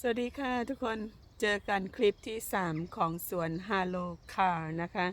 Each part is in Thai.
สวัสดีค่ะทุกคนเจอกันคลิปที่ 3 ของสวนฮาโลคาร์นะคะ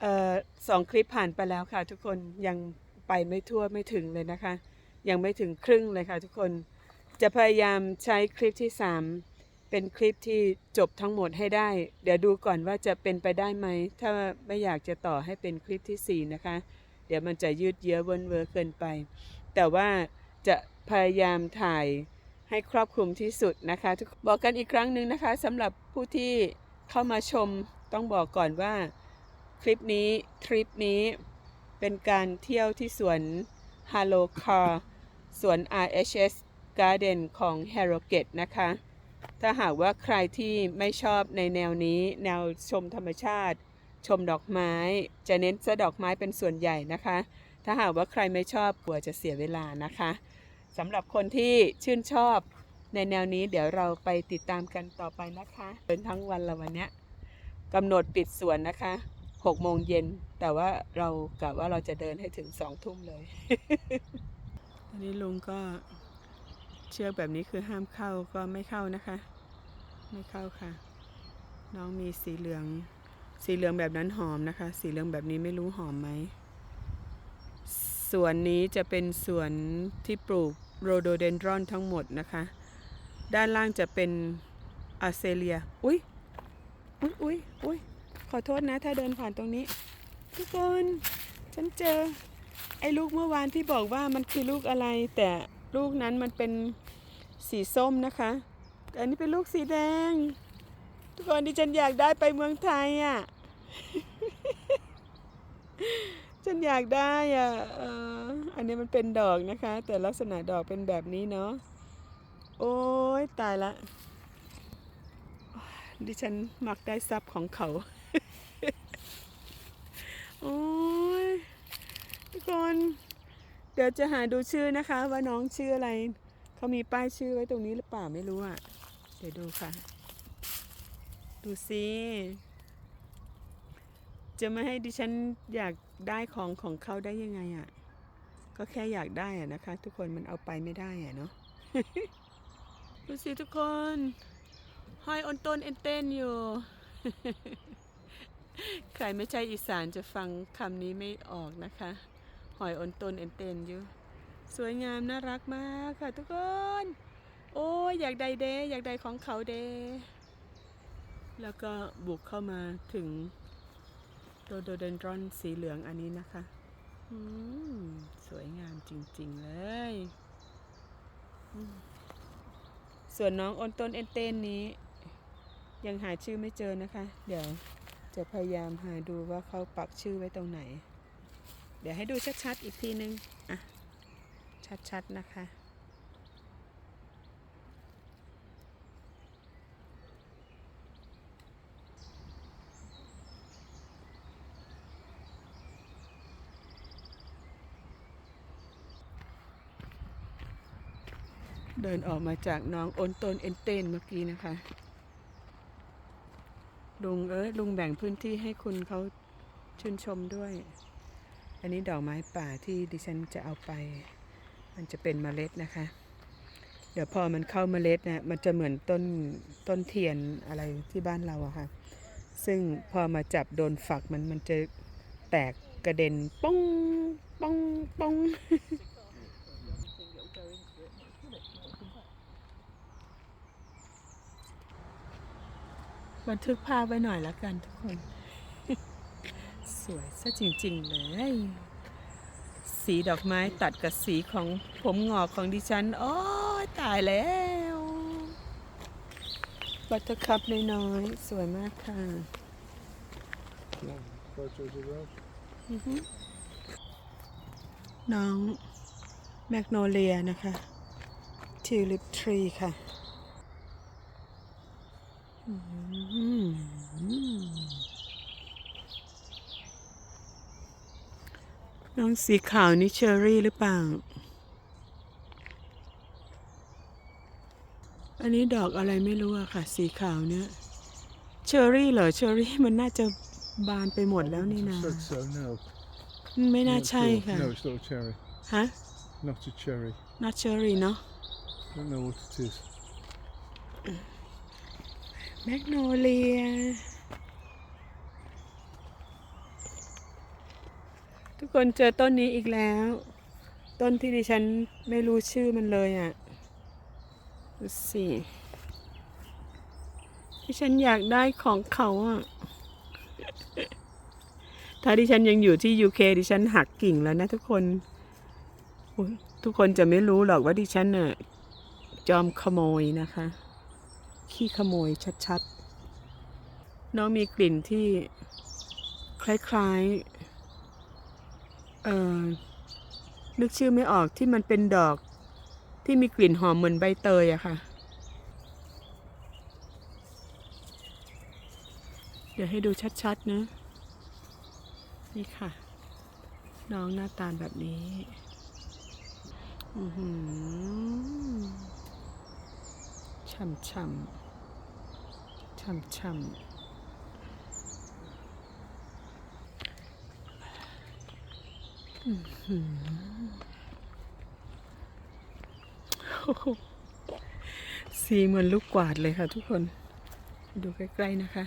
เอ่อสองคลิปผ่านไปแล้วค่ะ ทุกคนยังไปไม่ทั่วไม่ถึงเลยนะคะ ยังไม่ถึงครึ่งเลยค่ะ ทุกคนจะพยายามใช้คลิปที่ 3 เป็นคลิปที่จบทั้งหมดให้ได้ เดี๋ยวดูก่อนว่าจะเป็นไปได้ไหม ถ้าไม่อยากจะต่อให้เป็นคลิปทีสี่4 นะคะ เดี๋ยวมันจะยืดเยื้อเวินเวอร์เกินไป แต่ว่าจะพยายามถ่าย ให้ครอบคลุมที่สุดนะคะบอกกันอีกครั้งหนึ่งนะคะสำหรับผู้ที่เข้ามาชมต้องบอกก่อนว่าคลิปนี้ทริปนี้เป็นการเที่ยวที่สวน h a l l o Car สวน RHS Garden ของ h a r r o g a t e นะคะ ถ้าหากว่าใครที่ไม่ชอบในแนวนี้ แนวชมธรรมชาติ ชมดอกไม้ จะเน้นซะดอกไม้เป็นส่วนใหญ่นะคะ ถ้าหากว่าใครไม่ชอบกลัวจะเสียเวลานะคะ สำหรับคนที่ชื่นชอบในแนวนี้เดี๋ยวเราไปติดตามกันต่อไปนะคะเดินทั้งวันละวันเนี้ยกำหนดปิดสวนนะคะ6โมงเย็นแต่ว่าเรากะว่าเราจะเดินให้ถึง2ทุ่มเลยอันนี้ลุงก็เชือกแบบนี้คือห้ามเข้าก็ไม่เข้านะคะ ไม่เข้าค่ะ น้องมีสีเหลือง สีเหลืองแบบนั้นหอมนะคะ สีเหลืองแบบนี้ไม่รู้หอมไหม สวนนี้จะเป็นสวนที่ปลูกโรโดเดนดรอนทั้งหมดนะคะ ด้านล่างจะเป็นอาเซเลีย อุ้ยอุ้ยอุ้ยอุ้ยขอโทษนะ ถ้าเดินผ่านตรงนี้ ทุกคน ฉันเจอ ไอ้ลูกเมื่อวานที่บอกว่ามันคือลูกอะไร แต่ลูกนั้นมันเป็นสีส้มนะคะอันนี้เป็นลูกสีแดง ทุกคนที่ฉันอยากได้ไปเมืองไทยอะ ฉันอยากได้อะเอ่ออันนี้มันเป็นดอกนะคะ แต่ลักษณะดอกเป็นแบบนี้เนาะ โอ้ยตายละ ดิฉันมักได้ซับของเขา โอ้ยทุกคน เดี๋ยวจะหาดูชื่อนะคะ ว่าน้องชื่ออะไร เขามีป้ายชื่อไว้ตรงนี้หรือเปล่าไม่รู้อะ เดี๋ยวดูค่ะ ดูสิจะไม่ให้ดิฉันอยาก ได้ของของเขาได้ยังไงอะ่ะ ก็แค่อยากได้อะนะคะ ทุกคนมันเอาไปไม่ได้อะเนาะดูสิทุกคนห้อยอนต้นเอ็นเต้นอยู่ ใครไม่ใช่อีสานจะฟังคำนี้ไม่ออกนะคะหอยอนต้นเอ็นเต้นอยู่ สวยงามน่ารักมากค่ะทุกคน โอ้ยอยากได้เด อยากได้ของเขาเด แล้วก็บุกเข้ามาถึง โดโดเดนดรอนสีเหลืองอันนี้นะคะสวยงามจริง ๆ เลย ส่วนน้องอนต้นเอ็นเต้นนี้ ยังหาชื่อไม่เจอนะคะ เดี๋ยวจะพยายามหาดูว่าเขาปักชื่อไว้ตรงไหน เดี๋ยวให้ดูชัด ๆ อีกทีนึง อะ ชัด ๆ นะคะ ดินออกมาจากน้องโอนตนเอ็นเตนเมื่อกี้นะคะ ลุงเอ้ยลุงแบ่งพื้นที่ให้คุณเขาชื่นชมด้วย อันนี้ดอกไม้ป่าที่ดิฉันจะเอาไป มันจะเป็นเมล็ดนะคะ เดี๋ยวพอมันเข้าเมล็ดนะมันจะเหมือนต้นต้นเทียนอะไรที่บ้านเราอะค่ะ ซึ่งพอมาจับโดนฝักมันมันจะแตกกระเด็นป้องป้องป้อง บันทึกภาพไว้หน่อยละกันทุกคน สวยซะจริงๆเลย สีดอกไม้ตัดกับสีของผมงอกของดิฉัน โอ้ยตายแล้วบัตเตอร์คัพน้อยๆ สวยมากค่ะ Photos of those. อือฮึน้องแมกโนเลียนะคะทิวลิปทรีค่ะอืม น้องสีขาวนี่เชอรี่หรือเปล่า อันนี้ดอกอะไรไม่รู้อะค่ะ สีขาวเนี่ย เชอรี่เหรอ เชอรี่มันน่าจะบานไปหมดแล้วนี่นะ Said so, no. ไม่น่า Not ใช่ sure. ค่ะ No, it's not a cherry. ฮะ Not a cherry. not cherry เนาะ Don't know what it is. แมกโนเลีย ทุกคนเจอต้นนี้อีกแล้ว ต้นที่ดิฉันไม่รู้ชื่อมันเลยอะดูสิที่ฉันอยากได้ของเขาอะถ้าดิฉันยังอยู่ที่ UK ดิฉันหักกิ่งแล้วนะทุกคนทุกคนจะไม่รู้หรอกว่าดิฉันน่ะจอมขโมยนะคะ ขี้ขโมยชัดๆ น้องมีกลิ่นที่คล้ายๆ เอ่อ นึกชื่อไม่ออกที่มันเป็นดอก ที่มีกลิ่นหอมเหมือนใบเตยอะค่ะ เดี๋ยวให้ดูชัดๆนะ นี่ค่ะ น้องหน้าตาแบบนี้ อือหือ ช่ำช่ำช่ำช่ำอื้อหือโอโหสีเหมือนลูกกวาดเลยค่ะทุกคน ดูใกล้ ๆ นะคะ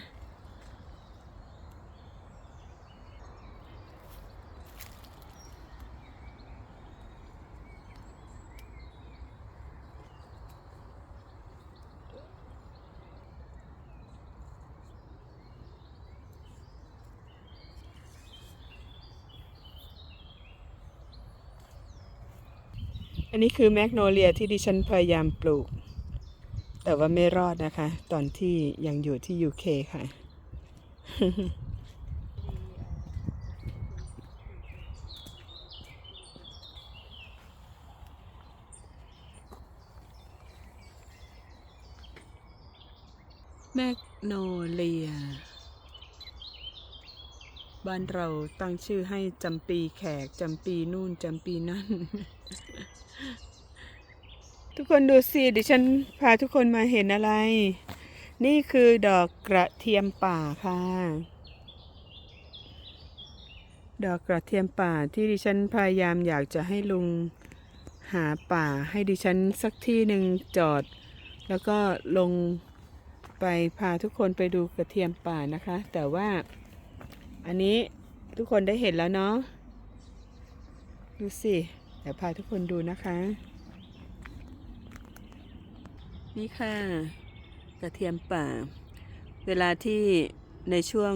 อันนี้คือแมกโนเลียที่ดิฉันพยายามปลูก แต่ว่าไม่รอดนะคะ ตอนที่ยังอยู่ที่ UK ค่ะ แมกโนเลีย บ้านเราตั้งชื่อให้จำปีแขกจำปีนู่นจำปีนั่น ทุกคนดูสิดิฉันพาทุกคนมาเห็นอะไร นี่คือดอกกระเทียมป่าค่ะ ดอกกระเทียมป่าที่ดิฉันพยายามอยากจะให้ลุงหาป่าให้ดิฉันสักที่หนึ่งจอด แล้วก็ลงไปพาทุกคนไปดูกระเทียมป่านะคะ แต่ว่าอันนี้ทุกคนได้เห็นแล้วเนาะดูสิ เดี๋ยวพาทุกคนดูนะคะ นี่ค่ะกระเทียมป่า เวลาที่ในช่วง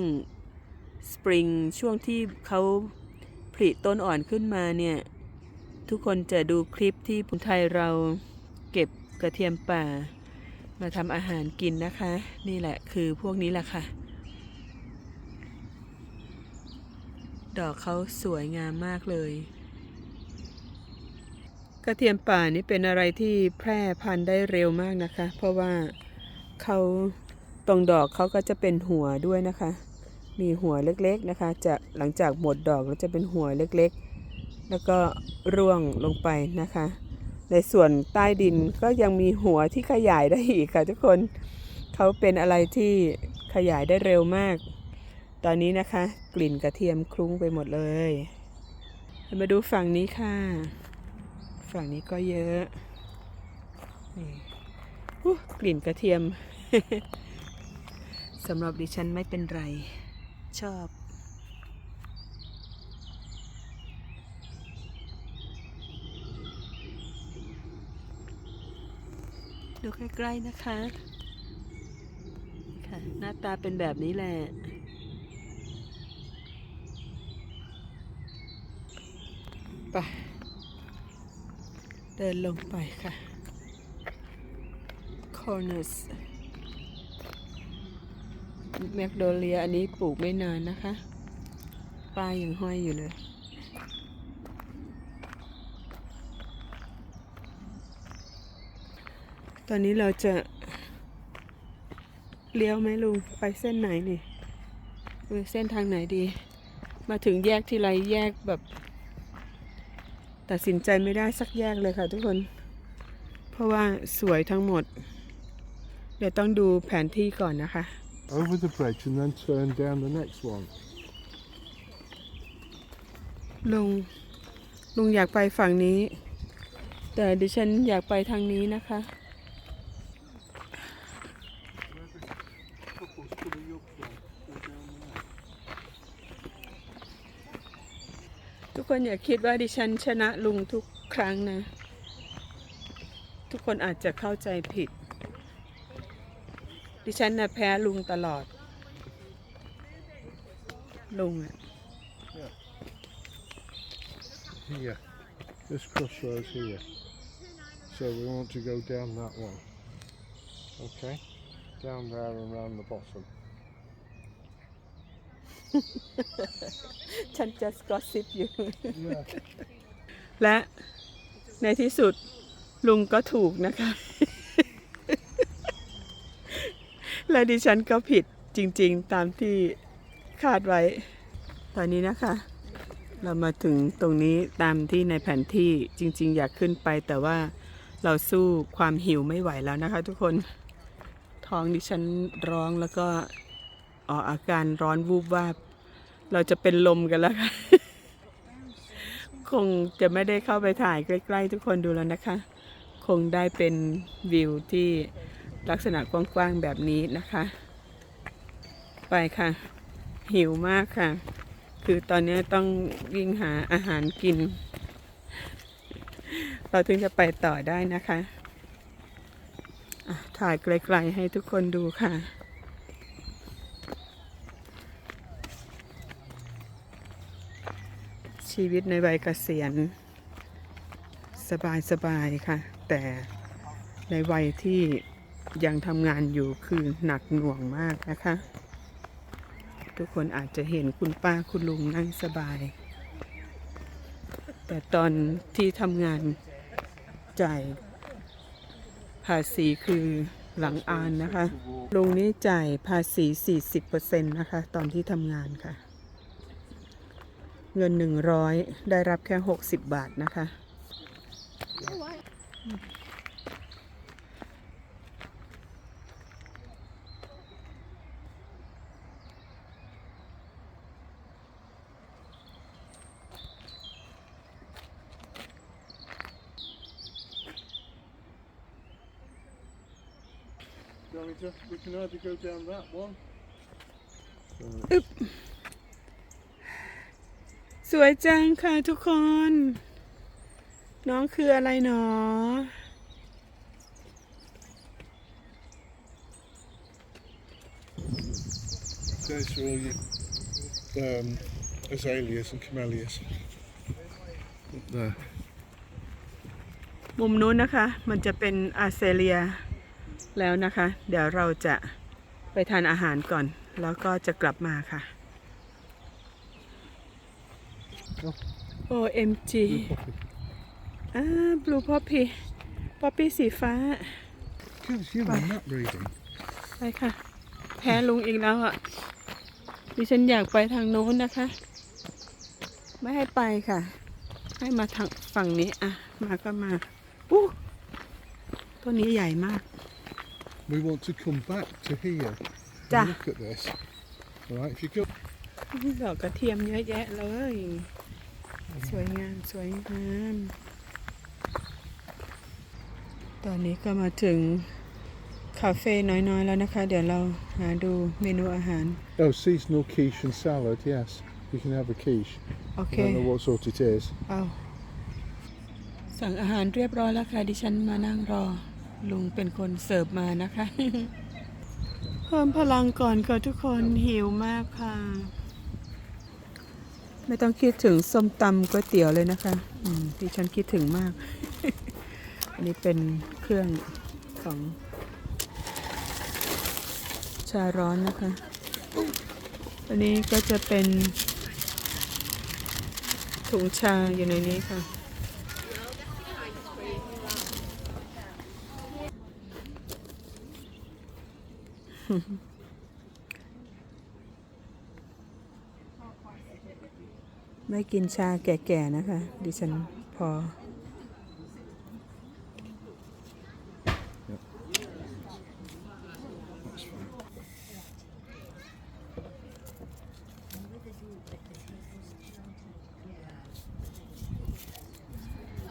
สปริงช่วงที่เขาผลิต้นอ่อนขึ้นมาเนี่ย ทุกคนจะดูคลิปที่คนไทยเราเก็บกระเทียมป่า มาทำอาหารกินนะคะ นี่แหละคือพวกนี้แหละค่ะ ดอกเขาสวยงามมากเลย กระเทียมป่านี่เป็นอะไรที่แพร่พันธุ์ได้เร็วมากนะคะ เพราะว่าเขาตรงดอกเขาก็จะเป็นหัวด้วยนะคะ มีหัวเล็กๆนะคะ จะหลังจากหมดดอกแล้วจะเป็นหัวเล็กๆ แล้วก็ร่วงลงไปนะคะ ในส่วนใต้ดินก็ยังมีหัวที่ขยายได้อีกค่ะทุกคนเขาเป็นอะไรที่ขยายได้เร็วมาก ตอนนี้นะคะ กลิ่นกระเทียมคลุ้งไปหมดเลย มาดูฝั่งนี้ค่ะ ฝั่งนี้ก็เยอะ นี่กลิ่นกระเทียมสำหรับดิฉันไม่เป็นไร ชอบ ดูใกล้ๆนะคะค่ะหน้าตาเป็นแบบนี้แหละไป เดินลงไปค่ะ Corners แมกโดเลียอันนี้ปลูกไม่นานนะคะป้ายยังห้อยอยู่เลย ตอนนี้เราจะ เลี้ยวไหมลุง ไปเส้นไหนนี่เออเส้นทางไหนดี มาถึงแยกที่ไรแยกแบบ ตัดสินใจไม่ได้สักแยกเลยค่ะทุกคน เพราะว่าสวยทั้งหมด เดี๋ยวต้องดูแผนที่ก่อนนะคะ over the bridge and then turn down the next one. ลุงลุงอยากไปฝั่งนี้ แต่ดิฉันอยากไปทางนี้นะคะ คนอย่าคิดว่าดิฉันชนะลุงทุกครั้งนะ ทุกคนอาจจะเข้าใจผิด ดิฉันนะแพ้ลุงตลอด ลุงอะ Here. This crossroads here. So we want to go down that one. Okay? Down there and round the bottom. ฉันจะกอซิปอยู่ และในที่สุดลุงก็ถูกนะคะ และดิฉันก็ผิดจริงๆ ตามที่คาดไว้ ตอนนี้นะคะ เรามาถึงตรงนี้ตามที่ในแผนที่จริง ๆ อยากขึ้นไปแต่ว่าเราสู้ความหิวไม่ไหวแล้วนะคะ ทุกคนท้องดิฉันร้องแล้วก็ออกอาการร้อนวูบวาบ เราจะเป็นลมกันแล้วค่ะ คงจะไม่ได้เข้าไปถ่ายใกล้ ๆ ทุกคนดูแล้วนะคะ คงได้เป็นวิวที่ลักษณะกว้างๆแบบนี้นะคะ ไปค่ะ หิวมากค่ะ คือตอนนี้ต้องวิ่งหาอาหารกิน เราถึงจะไปต่อได้นะคะะถ่ายไกลๆให้ทุกคนดูค่ะ ชีวิตในวัยเกษียณ สบายๆค่ะ แต่ในวัยที่ยังทำงานอยู่คือหนักหน่วงมากนะคะ ทุกคนอาจจะเห็นคุณป้าคุณลุงนั่งสบาย แต่ตอนที่ทำงานจ่ายภาษีคือหลังอานนะคะ ลุงนี่จ่ายภาษี 40%นะคะ ตอนที่ทำงานค่ะ เงิน100ได้รับแค่60บาทนะคะ Do you want me to? We can either go down that one. ส วยจังค่ะทุกคน น้องคืออะไรหนอ There's for all your um, azaleas and camellias. Up there. มุมนู้นนะคะ มันจะเป็นอาเซเลียแล้วนะคะ เดี๋ยวเราจะไปทานอาหารก่อน แล้วก็จะกลับมาค่ะ OMG Blue poppy. อ่า blue poppy poppy สีฟ้า Gives you a nut breeding. ไปค่ะ แพ้ลุงอีกแล้วอะ ดิฉันอยากไปทางโน้นนะคะ ไม่ให้ไปค่ะ ให้มาทางฝั่งนี้ อะ มาก็มาอู้ตัวนี้ใหญ่มาก We want to come back to here. and Ja. Look at this. Alright, if you go ดอกกระเทียมเยอะแยะเลย สวยงาม สวยงาม ตอนนี้ก็มาถึงคาเฟ่น้อยๆแล้วนะคะ เดี๋ยวเราหาดูเมนูอาหาร Oh, seasonal quiche and salad, yes. You can have a quiche. โอ I เค don't know what sort it is. เอาสั่งอาหารเรียบร้อยแล้วค่ะ ดิฉันมานั่งรอ ลุงเป็นคนเสิร์ฟมานะคะ เพิ่มพลังก่อนค่ะทุกคนหิวมากค่ะ ไม่ต้องคิดถึงส้มตำก๋วยเตี๋ยวเลยนะคะอืมดิฉันคิดถึงมาก อันนี้เป็นเครื่องของชาร้อนนะคะ อันนี้ก็จะเป็นถุงชาอยู่ในนี้ค่ะ ไม่กินชาแก่ๆนะคะ ดิฉันพอ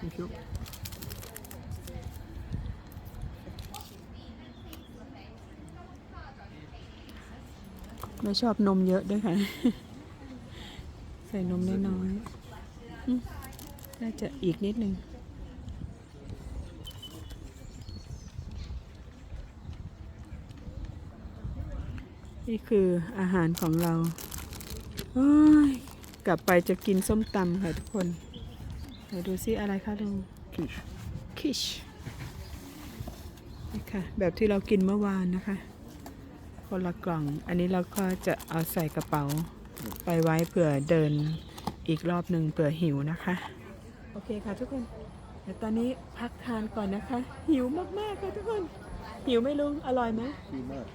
Thank you. ไม่ชอบนมเยอะด้วยค่ะ ส่นมน้อยอืมน่าจะอีกนิดนึงนี่คืออาหารของเราโอ้ยกลับไปจะกินส้มตำค่ะทุกคนเดี๋ยวดูซิอะไรคะลุง Quiche. คิชนี่ค่ะแบบที่เรากินเมื่อวานนะคะ คนละกล่อง อันนี้เราก็จะเอาใส่กระเป๋า ไปไว้เผื่อเดินอีกรอบหนึ่งเผื่อหิวนะคะ โอเคค่ะทุกคนเดี๋ยวตอนนี้พักทานก่อนนะคะ หิวมากๆค่ะทุกคน หิวไหมลุงอร่อยไหม Few more.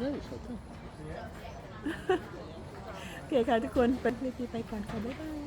No, it's okay. โอเคค่ะทุกคนเป็นคลิปนี้ไปก่อนค่ะบ๊ายบาย